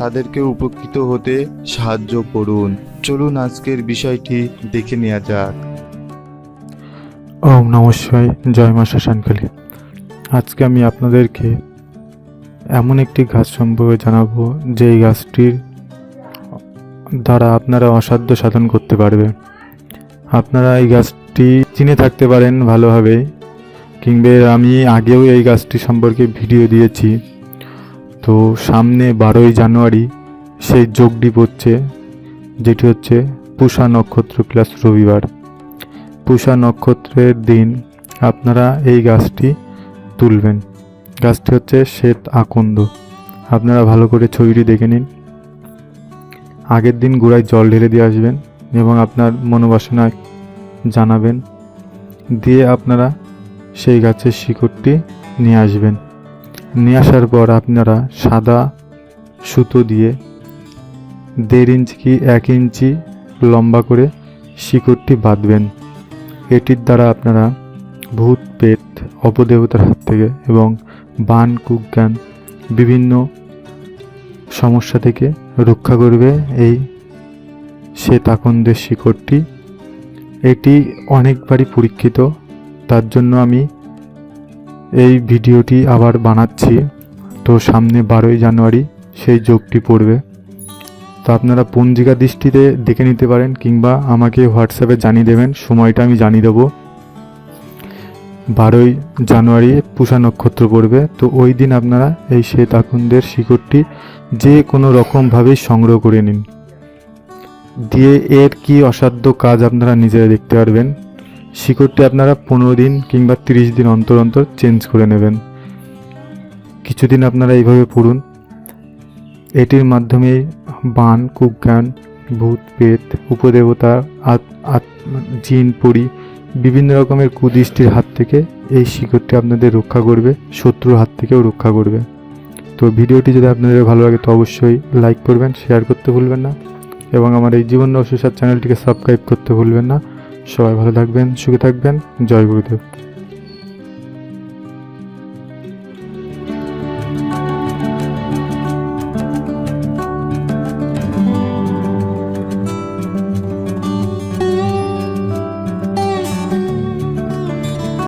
তাদেরকে উপকৃত হতে সাহায্য করুন। চলুন আজকের বিষয়টি দেখে নেওয়া যাক। ওম নমস্কার জয় মা শ্মশানকালী আজকে আমি আপনাদেরকে এমন একটি গাছ সম্পর্কে জানাব, যেই গাছটির দ্বারা আপনারা অসাধ্য সাধন করতে পারবে আপনারা এই গাছটি চিনে থাকতে পারেন ভালোভাবে, কিংবা আমি আগেও এই গাছটি সম্পর্কে ভিডিও দিয়েছি। তো সামনে বারোই জানুয়ারি সেই যোগটি পড়ছে যেটি হচ্ছে পুষা নক্ষত্র প্লাস রবিবার। পুষা নক্ষত্রের দিন আপনারা এই গাছটি তুলবেন। গাছটি হচ্ছে শ্বেত আকন্দ। আপনারা ভালো করে ছবিটি দেখে নিন। আগের দিন গোড়ায় জল ঢেলে দিয়ে আসবেন এবং আপনার মনোবাসনা জানাবেন। দিয়ে আপনারা সেই গাছের শিকড়টি নিয়ে আসবেন। নিয়ে আসার পর আপনারা সাদা সুতো দিয়ে দেড় ইঞ্চি কি এক ইঞ্চি লম্বা করে শিকড়টি বাঁধবেন। এটির দ্বারা আপনারা ভূত পেত অপদেবতার হাত থেকে এবং বান কুজ্ঞান বিভিন্ন সমস্যা থেকে রক্ষা করবে এই শ্বেত আকন্দের শিকড়টি। এটি অনেকবারই পরীক্ষিত, তার জন্য আমি এই ভিডিওটি আবার বানাচ্ছি। তো সামনে বারোই জানুয়ারি সেই যোগটি পড়বে। তো আপনারা পঞ্জিকা দৃষ্টিতে দেখে নিতে পারেন কিংবা আমাকে হোয়াটসঅ্যাপে জানিয়ে দেবেন, সময়টা আমি জানিয়ে দেবো। বারোই জানুয়ারি পুষা নক্ষত্র পড়বে। তো ওই দিন আপনারা এই শ্বেত আকুন্দের শিকড়টি যে কোনো রকমভাবেই সংগ্রহ করে নিন। দিয়ে এর কি অসাধ্য কাজ আপনারা নিজেরা দেখতে পারবেন। শিকড়টি আপনারা পনেরো দিন কিংবা তিরিশ দিন অন্তর অন্তর চেঞ্জ করে নেবেন। কিছুদিন আপনারা এইভাবে পড়ুন এটির মাধ্যমে বান কুজ্ঞান ভূত পেত উপদেবতা জিন, পরি, বিভিন্ন রকমের কুদৃষ্টির হাত থেকে এই শিকড়টি আপনাদের রক্ষা করবে, শত্রুর হাত থেকেও রক্ষা করবে। তো ভিডিওটি যদি আপনাদের ভালো লাগে তো অবশ্যই লাইক করবেন শেয়ার করতে ভুলবেন না। এবং আমার এই জীবন রহস্য চ্যানেলটিকে সাবস্ক্রাইব করতে ভুলবেন না। সবাই ভালো থাকবেন সুখে থাকবেন। জয় গুরুদেব।